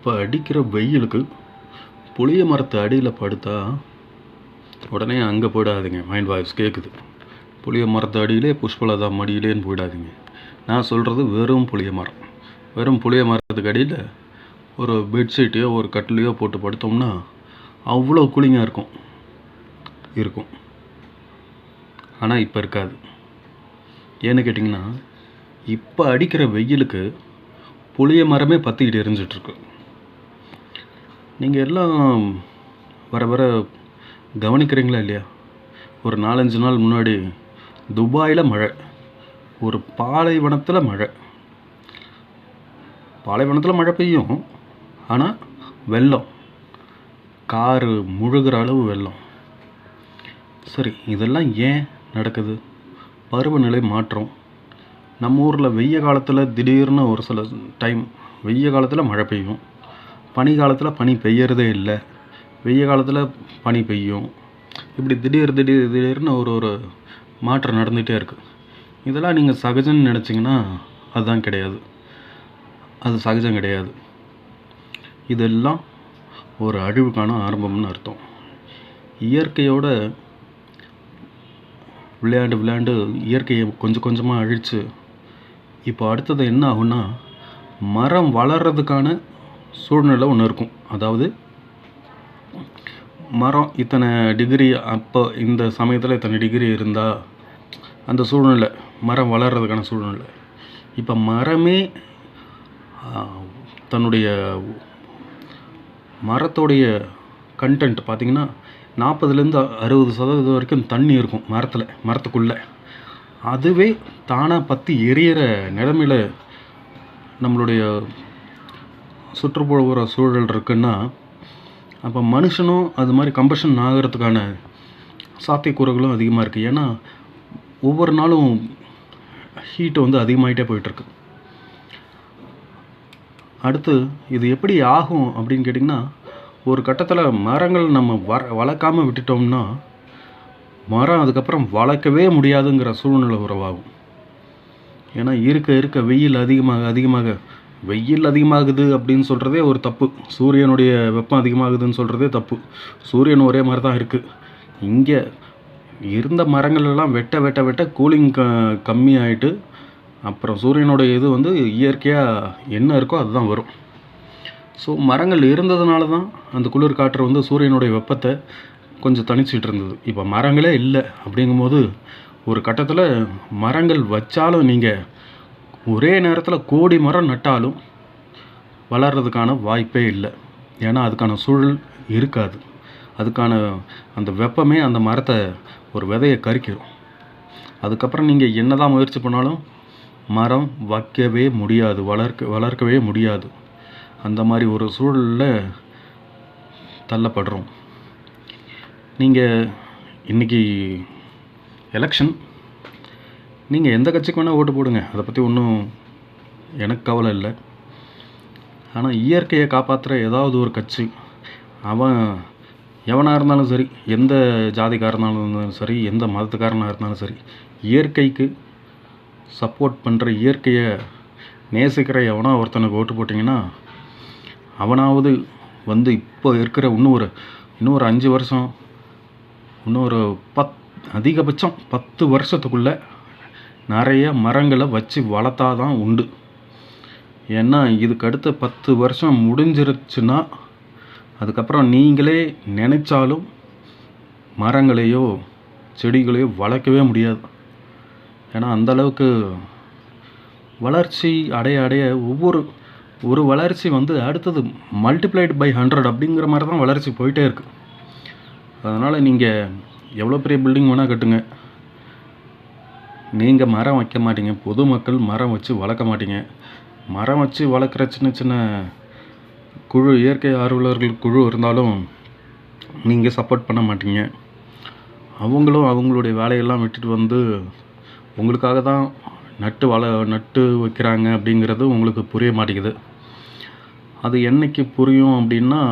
இப்போ அடிக்கிற வெயிலுக்கு புளிய மரத்து அடியில் படுத்தா உடனே அங்கே போயிடாதீங்க. மைண்ட் வாய்ஸ் கேட்குது புளிய மரத்து அடியிலே புஷ்பலதா மடியிலேன்னு போயிடாதீங்க. நான் சொல்கிறது வெறும் புளிய மரம். வெறும் புளிய மரத்துக்கு அடியில் ஒரு பெட்ஷீட்டையோ ஒரு கட்டிலையோ போட்டு படுத்தோம்னா அவ்வளோ கூலிங்காக இருக்கும். இருக்கும். ஆனால் இப்போ இருக்காது. ஏன்னு கேட்டிங்கன்னா இப்போ அடிக்கிற வெயிலுக்கு புளிய மரமே பற்றிக்கிட்டு எரிஞ்சிட்ருக்கு நீங்கள் எல்லாம் வர வர கவனிக்கிறீங்களா இல்லையா? ஒரு நாலஞ்சு நாள் முன்னாடி துபாயில் மழை ஒரு பாலைவனத்தில் மழை. பாலைவனத்தில் மழை பெய்யும் ஆனால் வெள்ளம். காரு முழுகிற அளவு வெள்ளம். சரி இதெல்லாம் ஏன் நடக்குது? பருவநிலை மாற்றம். நம்ம ஊரில் வெய்ய காலத்தில் திடீர்னு ஒரு சில டைம் வெய்ய காலத்தில் மழை பெய்யும். பனி காலத்தில் பனி பெய்யறதே இல்லை. வெய்ய காலத்தில் பனி பெய்யும். இப்படி திடீர் திடீர் திடீர்னு ஒரு ஒரு மாற்றம் நடந்துகிட்டே இருக்குது இதெல்லாம் நீங்கள் சகஜம்னு நினச்சிங்கன்னா அதுதான் கிடையாது. அது சகஜம் கிடையாது. இதெல்லாம் ஒரு அழிவுக்கான ஆரம்பம்னு அர்த்தம். இயற்கையோட விளையாண்டு விளையாண்டு இயற்கையை கொஞ்சம் கொஞ்சமாக அழித்து இப்போ அடுத்தது என்ன ஆகும்னா மரம் வளர்கிறதுக்கான சூழ்நிலை ஒன்று இருக்கும். அதாவது மரம் இத்தனை டிகிரி அப்போ இந்த சமயத்தில் இத்தனை டிகிரி இருந்தால் அந்த சூழ்நிலை மரம் வளர்கிறதுக்கான சூழ்நிலை. இப்போ மரமே தன்னுடைய மரத்தோடைய கண்டென்ட் பார்த்திங்கன்னா நாற்பதுலேருந்து அறுபது சதவீதம் வரைக்கும் தண்ணி இருக்கும் மரத்தில் மரத்துக்குள்ளே. அதுவே தானாக பற்றி எரியிற நிலமையில நம்மளுடைய சுற்றுப்புற சூழல் இருக்குன்னா அப்போ மனுஷனும் அது மாதிரி கம்பஷன் ஆகிறதுக்கான சாத்தியக்கூறுகளும் அதிகமாக இருக்குது ஏன்னா ஒவ்வொரு நாளும் ஹீட் வந்து அதிகமாகிட்டே போயிட்டுருக்கு. அடுத்து இது எப்படி ஆகும் அப்படின்னு கேட்டிங்கன்னா ஒரு கட்டத்தில் மரங்கள் நம்ம வர வளர்க்காமல் விட்டுட்டோம்னா மரம் அதுக்கப்புறம் வளர்க்கவே முடியாதுங்கிற சூழ்நிலை உறவாகும் ஏன்னா இருக்க இருக்க வெயில் அதிகமாக அதிகமாக வெயில் அதிகமாகுது அப்படின்னு சொல்கிறதே ஒரு தப்பு. சூரியனுடைய வெப்பம் அதிகமாகுதுன்னு சொல்கிறதே தப்பு. சூரியன் ஒரே மாதிரி தான் இருக்குது இங்கே இருந்த மரங்கள் எல்லாம் வெட்ட வெட்ட வெட்ட கூலிங் க கம்மி ஆயிட்டு அப்புறம் சூரியனுடைய இது வந்து இயற்கையாக என்ன இருக்கோ அதுதான் வரும். ஸோ மரங்கள் இருந்ததுனால தான் அந்த குளிர் காற்று வந்து சூரியனுடைய வெப்பத்தை கொஞ்சம் தணிச்சிட்டு இருந்தது. இப்போ மரங்களே இல்லை. அப்படிங்கும்போது ஒரு கட்டத்தில் மரங்கள் வச்சாலும் நீங்கள் ஒரே நேரத்தில் கோடி மரம் நட்டாலும் வளர்கிறதுக்கான வாய்ப்பே இல்லை. ஏன்னா அதுக்கான சூழல் இருக்காது. அதுக்கான அந்த வெப்பமே அந்த மரத்தை ஒரு விதையை கறிக்கிடும் அதுக்கப்புறம் நீங்கள் என்னதான் முயற்சி பண்ணாலும் மரம் வைக்கவே முடியாது. வளர்க்க வளர்க்கவே முடியாது. அந்த மாதிரி ஒரு சூழலில் தள்ளப்படுறோம். நீங்கள் இன்றைக்கி எலெக்ஷன் நீங்கள் எந்த கட்சிக்கு வேணால் ஓட்டு போடுங்க. அதை பற்றி ஒன்றும் எனக்கு கவலை இல்லை. ஆனால் இயற்கையை காப்பாற்றுற ஏதாவது ஒரு கட்சி அவன் எவனாக இருந்தாலும் சரி எந்த ஜாதிக்காரனாக இருந்தாலும் சரி எந்த மதத்துக்காரனாக இருந்தாலும் சரி இயற்கைக்கு சப்போர்ட் பண்ணுற இயற்கையை நேசிக்கிற எவனோ ஒருத்தனுக்கு ஓட்டு போட்டிங்கன்னா அவனாவது வந்து இப்போ இருக்கிற இன்னும் ஒரு இன்னும் ஒரு அஞ்சு வருஷம் இன்னும் ஒரு பத் அதிகபட்சம் பத்து வருஷத்துக்குள்ளே நிறைய மரங்களை வச்சு வளர்த்தா தான் உண்டு. ஏன்னா இதுக்கு அடுத்த பத்து வருஷம் முடிஞ்சிருச்சுன்னா அதுக்கப்புறம் நீங்களே நினைச்சாலும் மரங்களையோ செடிகளையோ வளர்க்கவே முடியாது. ஏன்னா அந்தளவுக்கு வளர்ச்சி அடைய அடைய ஒவ்வொரு ஒரு வளர்ச்சி வந்து அடுத்தது மல்டிப்ளைடு பை ஹண்ட்ரட் அப்படிங்கிற மாதிரி தான் வளர்ச்சி போயிட்டே இருக்குது அதனால் நீங்கள் எவ்வளோ பெரிய பில்டிங் வேணால் கட்டுங்க. நீங்கள் மரம் வைக்க மாட்டீங்க. பொதுமக்கள் மரம் வச்சு வளர்க்க மாட்டீங்க. மரம் வச்சு வளர்க்குற சின்ன சின்ன குழு இயற்கை ஆர்வலர்கள் குழு இருந்தாலும் நீங்கள் சப்போர்ட் பண்ண மாட்டீங்க. அவங்களும் அவங்களுடைய வேலையெல்லாம் விட்டுட்டு வந்து உங்களுக்காக தான் நட்டு வள நட்டு வைக்கிறாங்க அப்படிங்கிறது உங்களுக்கு புரிய மாட்டேங்குது. அது என்னைக்கு புரியும் அப்படின்னா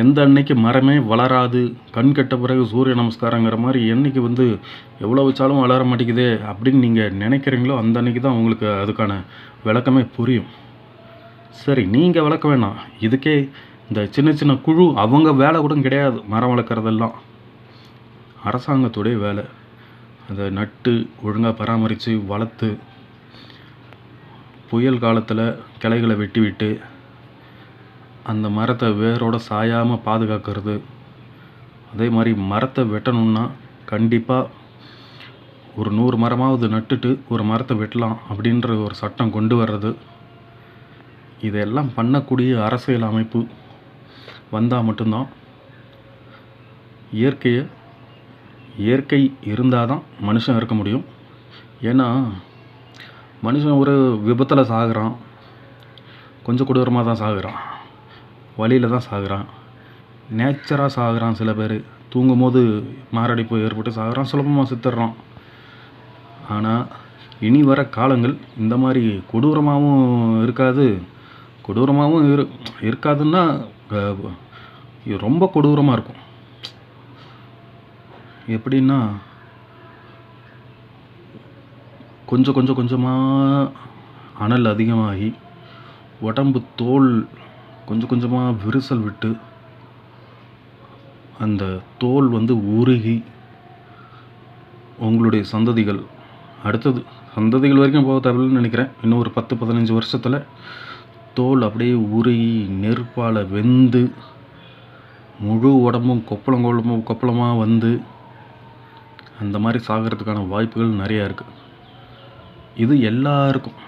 எந்த அன்னைக்கு மரமே வளராது கண் கெட்ட பிறகு சூரிய நமஸ்காரங்கிற மாதிரி என்றைக்கு வந்து எவ்வளோ வச்சாலும் வளர மாட்டேங்குதே அப்படின்னு நீங்கள் நினைக்கிறீங்களோ அந்த அன்னைக்கு தான் உங்களுக்கு அதுக்கான விளக்கமே புரியும். சரி நீங்கள் வளர்க்க வேணாம். இதுக்கே இந்த சின்ன சின்ன குழு அவங்க வேலை கூட கிடையாது மரம் வளர்க்குறதெல்லாம். அரசாங்கத்துடைய வேலை. அதை நட்டு ஒழுங்காக பராமரித்து வளர்த்து புயல் காலத்தில் கிளைகளை வெட்டி விட்டு அந்த மரத்தை வேரோடு சாயாமல் பாதுகாக்கிறது. அதே மாதிரி மரத்தை வெட்டணும்னா கண்டிப்பாக ஒரு நூறு மரமாவது நட்டுட்டு ஒரு மரத்தை வெட்டலாம் அப்படின்ற ஒரு சட்டம் கொண்டு வர்றது. இதெல்லாம் பண்ணக்கூடிய அரசியல் அமைப்பு வந்தால் மட்டும்தான். இயற்கையை இயற்கை இருந்தால் தான் மனுஷன் இருக்க முடியும். ஏன்னா மனுஷன் ஒரு விபத்தில் சாகுறான். கொஞ்சம் கொடூரமாக தான் சாகுறான். வழியில் தான் சாகுறான். நேச்சராக சாகுறான் சில பேர். தூங்கும் போது மாரடைப்பு ஏற்பட்டு சாகுறான் சுலபமாக சித்துடுறான் ஆனால் இனி வர காலங்கள் இந்த மாதிரி கொடூரமாகவும் இருக்காது. கொடூரமாகவும் இரு இருக்காதுன்னா ரொம்ப கொடூரமாக இருக்கும். எப்படின்னா கொஞ்சம் கொஞ்சம் கொஞ்சமாக அனல் அதிகமாகி உடம்பு தோல் கொஞ்சம் கொஞ்சமாக விரிசல் விட்டு அந்த தோல் வந்து உருகி உங்களுடைய சந்ததிகள் அடுத்தது சந்ததிகள் வரைக்கும் போக தேவையில்லைன்னு நினைக்கிறேன். இன்னும் ஒரு பத்து பதினஞ்சு வருஷத்தில் தோல் அப்படியே உருகி நெருப்பால் வெந்து முழு உடம்பும் கொப்பளம் கொப்பளமும் கொப்பளமாக வந்து அந்த மாதிரி சாகிறதுக்கான வாய்ப்புகள் நிறையா இருக்குது இது எல்லாருக்கும்.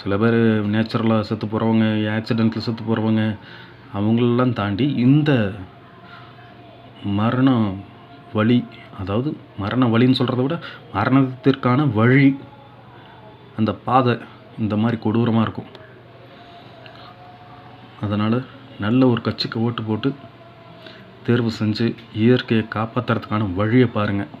சில பேர் நேச்சுரலாக செத்து போகிறவங்க ஆக்சிடெண்ட்டில் செத்து போகிறவங்க அவங்களெல்லாம் தாண்டி இந்த மரண வழி அதாவது மரண வழின்னு சொல்கிறத விட மரணத்திற்கான வழி அந்த பாதை இந்த மாதிரி கொடூரமாக இருக்கும். அதனால் நல்ல ஒரு கட்சிக்கு ஓட்டு போட்டு தேர்வு செஞ்சு இயற்கையை காப்பாற்றுறதுக்கான வழியை பாருங்கள்